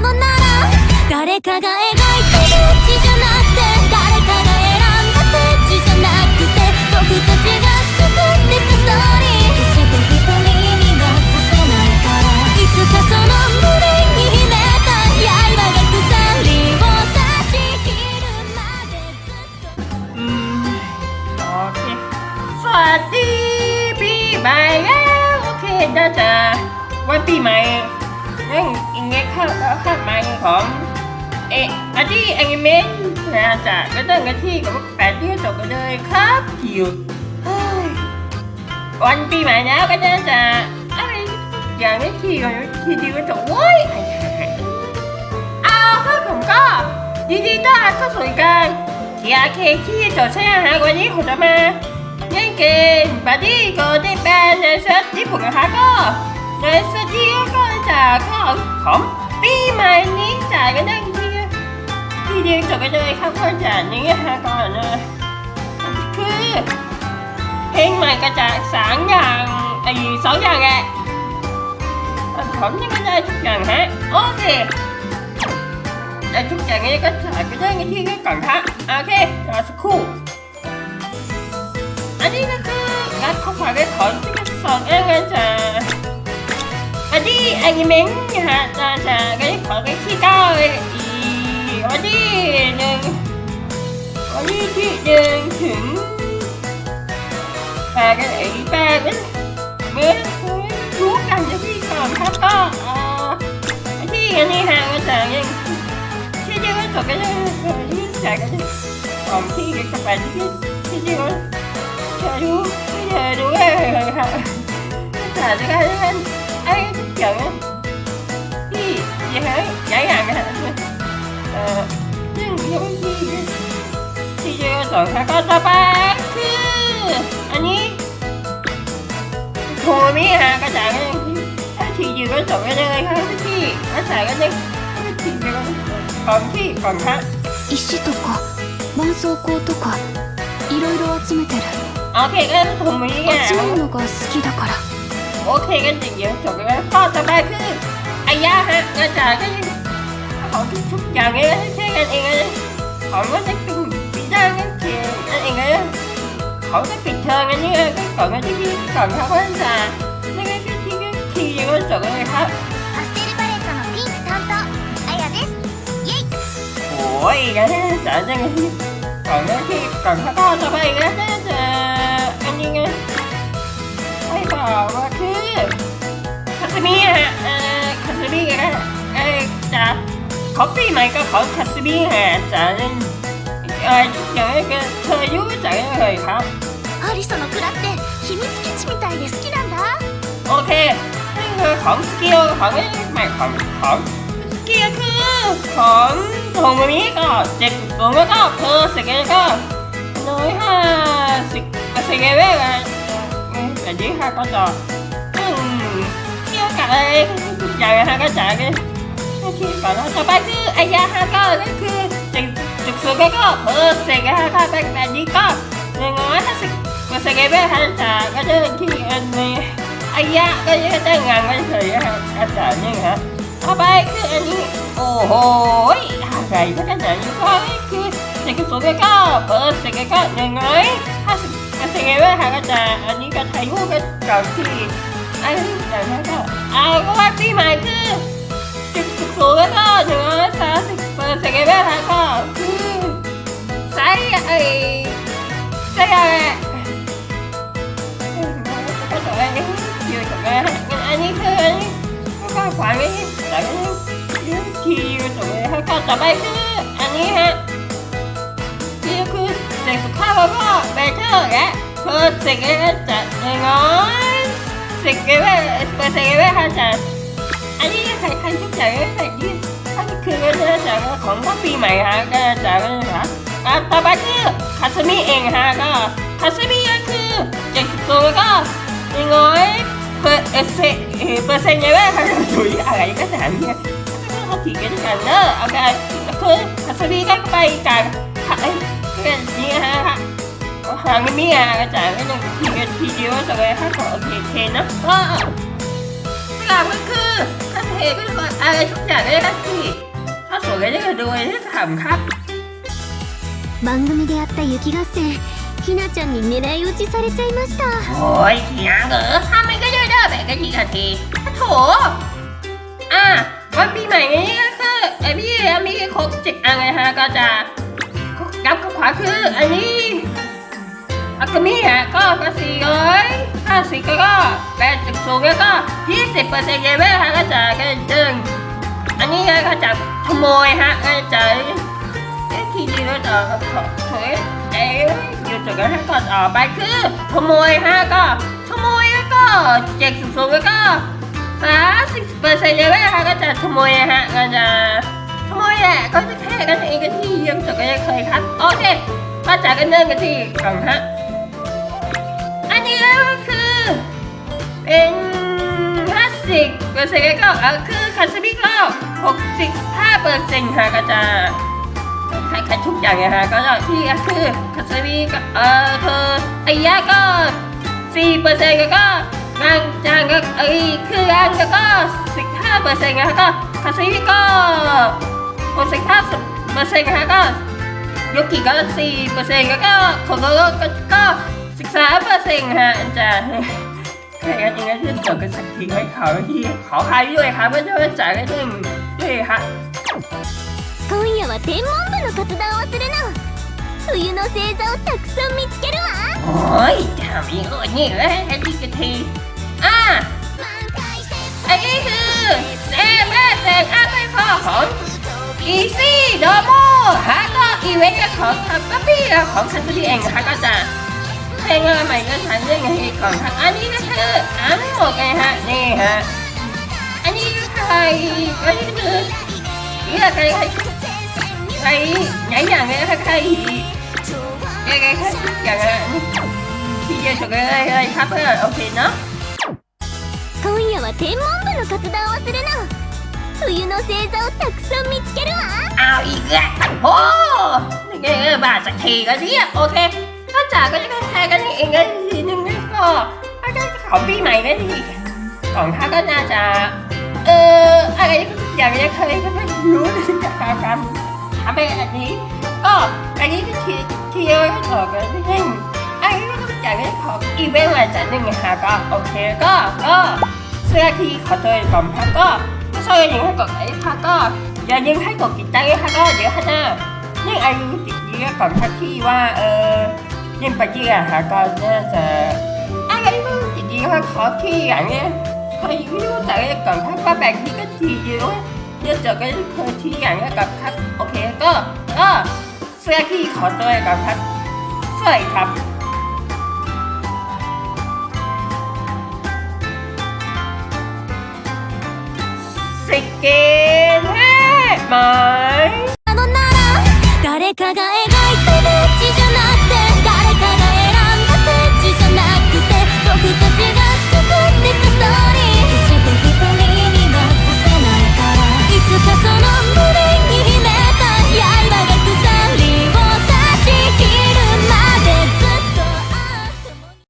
のなら誰かが描いた道じゃなくて誰かが選んだステージじゃなくて僕たちが作ってたストーリー決して一人にはさせないからいつかその胸に秘めた刃が鎖を断ち切るまでずっと อืมโอเคสวัสดีปีใหม่แล้วโอเคน่าจะวันปีใหม่เรื่อง อิงเงี้ยข้าวข้าวใหม่ของเอะอันที่แอนิเมะน่าจะก็เริ่มกันที่กับแปดที่จบกันเลยครับคิวเฮ้ยวันปีใหม่แล้วก็น่าจะอะไรอย่างนี้ที่ก่อนที่ดีก็จบโว้ยเอาครับผมก็ยินดีต้อนรับเข้าสู่การทีอาเคที่จดใช้อาหารวันนี้ผมจะมาเล่นเกมบัดดี้โกลเด้นแบนในเซตญี่ปุ่นนะคะก็ในเซตนี้ก็จะก็ของ ปีใหม่นี้จ่ายกันได้ที่ที่เดียวจบไปเลยครับก็จ่ายนี้ฮะก่อนเลยคือเพลงใหม่ก็จะสามอย่างไอ้สองอย่างแหละผมยังไม่ได้ทุกอย่างฮะโอเคแต่ทุกอย่างนี้ก็ถ่ายไปได้กันที่นี่ก่อนครับโอเครอสักครู่ อันนี้แอนิเมะนะฮะจะจะก็ได้ของกันที่เก้าเลยอีวันที่หนึ่งวันที่ที่หนึ่งถึงแปดกันไอ้แปดกันเมื่อรู้กันจะพี่ก่อนครับก็เอ่อที่อันนี้ฮะก็จะยังที่จริงก็จบกันเลยที่จ่ายกันของที่กับไปที่ที่จริงก็เธอรู้ไม่เธอรู้เลยค่ะจ่ายกันกันไอ้ทุกอย่างที่ยังไงย้ายอย่างนะไม่ที่ที่จริงก็สองค่ะก็ต่อไป ấy giận gì vậy hả giải hạn hả ờ nhưng giống gì thì giờ rồi hả có ta ba anh ấy thôi mấy hà cái dạng ấy thì giờ có rồi cái đây hả thì cái dạng cái đây thì giờ còn thì còn hả 石とか絆創膏とかいろいろ集めてる。あ、けがのともいいや。集めるのが好きだから。 โอเคกันอย่างเดียวจบไปแล้วข้อต่อไปคือไอ้ย่าฮะอาจารย์ก็ยังของทุกอย่างเองให้ช่วยกันเองเลยของก็จะปิดปิดได้ก็เขียนนั่นเองเลยขาจะปิดเทอมกันนี่ก็สอนกัที่นี่สอนครับอาจารย์นี่ก็ที่ก็ทีก็จบเลยครับโอ้ยกันให้อาจาย์ยังไงก่อนที่ก่อนข้าวต้มจะไปกันจะอันนี้ไง ว่าคือคาสมิฮะเอ่อคาสมิฮะเอ่อจะเขาปีใหม่ก็ของคาสมิฮะจะเอ่อทุกอย่างก็เธอยุ่งจังเลยครับ アリソの蔵って秘密基地みたいで好きなんだ โอเคนั่นคือของสกิลของใหม่ของของสกิลคือของโทโมมิก็เจ็ดสูงแล้วก็เพอร์สเกลก็น้อยห้าสิบสเกลเวล แต่ยี่ห้าก็จะเกี่ยวกับอะไรอย่างนะฮะก็จะกันที่ก่อนต่อไปคือไอยาฮะก็นั่นคือจ็ดจุดสูงแล้วก็เพอร์สเกลก็แบบแบบนี้ก็หนึ่งร้อยห้าสิบสเกลเวลฮะจะก็จะที่อันนี้ไอายะก็ยังได้งานไม่เฉยฮะอาจารย์นี่ฮะต่อไปคืออันนี้โอ้โหอะไรก็ขนาดนี้ก็คือเด็กสูงก็เปิดเด็กก็หนึ่งร้าสิ เปอร์เซ็นต์ไงวะฮะก็จะอันนี้ก็ไทยรูปก็เก่าที่อันนี้อย่างนั้นก็เอาก็ว่าปีใหม่คือเด็กสูงก็หนึ่งร้อยสามสิบเปอร์เซ็นต์ไงวะฮะก็คือใส่ไอ้ใส่อะไรก็ตัวเองอยู่กับแม่อันนี้คืออันนี้ก็ขวานไว้แต่ก็ยังทีอยู่ตรงนี้ก็ต่อไปคืออันนี้ฮะที่คือเด็กสุขภาพแล้วก็เบเตอร์และ เพอร์เซ็กจะน้อยเซ็กเกอร์เปอร์เซ็กเกอร์ค่ะจะอันนี้ใครใครทุกอย่างก็ใส่ที่อันนี้คือก็จะจากของก็ปีใหม่ฮะก็จากก็ฮะต่อไปคือคาสมิเองฮะก็คาสมิก็คือเจ็ดสิบตัวก็หนึ่งเปอร์เอเซเปอร์เซ็นต์ไงวะคะถุยอะไรก็แต่เนี่ยเขาถีกันกันเนอะโอเคก็คือคัสบีก็ไปกันไอ้เรื่องนี้ฮะ หางไม่มีอ่ะกระจายก็ยังทีกันทีเดียวแต่ว่าถ้าก็โอเคเคเนาะก็สลับก็คือขั้นเทก็อะไรทุกอย่างเลยนะที่ กันได้ดูที่ทำครับ 番組でやった雪合戦ひなちゃんに狙い撃ちされちゃいました โอ้ยเถียงเหรอทำไมก็ได้ได้แบบกันทีกันทีโถอ่ะวันปีใหม่นี้ก็คือไอพี่มีครบเจ็ดอันไงฮะก็จะกับกับขวาคืออันนี้ อากามิฮะก็ก็สี่ร้อยห้าสิบก็แปดสิบสูงแล้วก็ยี่สิบเปอร์เซ็นต์เลเวลฮะก็จะก็จึงอันนี้ก็จะขโมยฮะก็จะเอ๊ะทีนี้เราจะขอถอยเอ๊ะอยู่จุดกันให้ก่อนต่อไปคือขโมยฮะก็ขโมยแล้วก็เจ็ดสิบสูงแล้วก็สามสิบเปอร์เซ็นต์เลเวลฮะก็จะขโมยฮะก็จะขโมยแหละก็จะแค่กันเองกันที่ยังจุดกันยังเคยครับโอเคมาจากกันเดินกันที่ก่องฮะ ก็คือเป็นห้าสิบเปอร์เซ็นต์ก็คือคาสบิก็หกสิบห้าเปอร์เซ็นต์ค่ะก็จะขายขายทุกอย่างไงฮะก็ที่ก็คือคาสบิกเออเธอไอ้ยะก็สี่เปอร์เซ็นต์ก็งานจางก็ไอ้คืองานก็สิบห้าเปอร์เซ็นต์นะคะก็คาสบิก็หกสิบห้าเปอร์เซ็นต์นะคะก็ยุกิก็สี่เปอร์เซ็นต์ก็ของเราก็ก็ ศึกษาเปอร์เซ็นต์ฮะอาจารย์แค่นั้นเองก็จะจบกันสักทีให้เขาที่ขอใครด้วยครับก็จะจ่ายกันหนึ่งด้วยฮะ 今夜は天文部の活動をするの冬の星座をたくさん見つけるわ โอ้ยทำอีกอ่ะนี่เลยให้ดีกันทีอ่ะอันนี้คือแซมแม่แซงอัพให้พ่อของอีซี่โดโมฮะก็อีเวนต์ของทับปั๊บปี้ของคันซี่เองนะคะก็จะ เพลงอะไรใหม่ก็ทันเรื่องให้ก่อนครับอันนี้ก็คืออันหมดไงฮะนี่ฮะ อันนี้คือใครอันนี้คือเรียกใครใครใครไหนอย่างเงี้ยใครใครเรียกใครใครอย่างเงี้ยที่จะจบอะไรอะไรครับเพื่อนโอเคเนาะ 今夜は天文部の活動をするの冬の星座をたくさん見つけるわ เอาอีกแล้วโอ้นี่ก็บาทสักทีก็เนี่ยโอเคก็ จาก็จะแค่กันเองกันทีนึงนะก็ก็จะขอปีใหม่กันทีของท่าก็น่าจะ เอออะไรอย่างเงี้ยเคยก็ไม่รู้จะทำกันทำไปอันนี้ ก็อันนี้ก็ทีทีเดียวก็ออกกันนิดนึงอันนี้ก็อย่างนี้ขออีเวนต์มาจากหนึ่งนะคะก็โอเคก็ก็เสื้อที่ขอตัวก่อนค่ะก็ก็ช่วยยิงให้กดไอ้ค่ะก็อย่ายิงให้กดติดตั้งค่ะก็เดี๋ยวข้างหน้ายิ่งอายุติดเยอะก่อนค่ะที่ว่าเออ ยิ่งไปเยอะค่ะก็น่าจะอะไรก็ติดเยอะขอที่อย่างเงี้ยเคยไม่รู้จักกันก่อนครับก็แบ่งที่ก็ทีเดียวเดี๋ยเจอกันเคยทีอย่างนี้ยกับครับโอเคก็ก็เสื้อที่ขอตัวก่อนครับสวยครับสิเกนแท้ไหม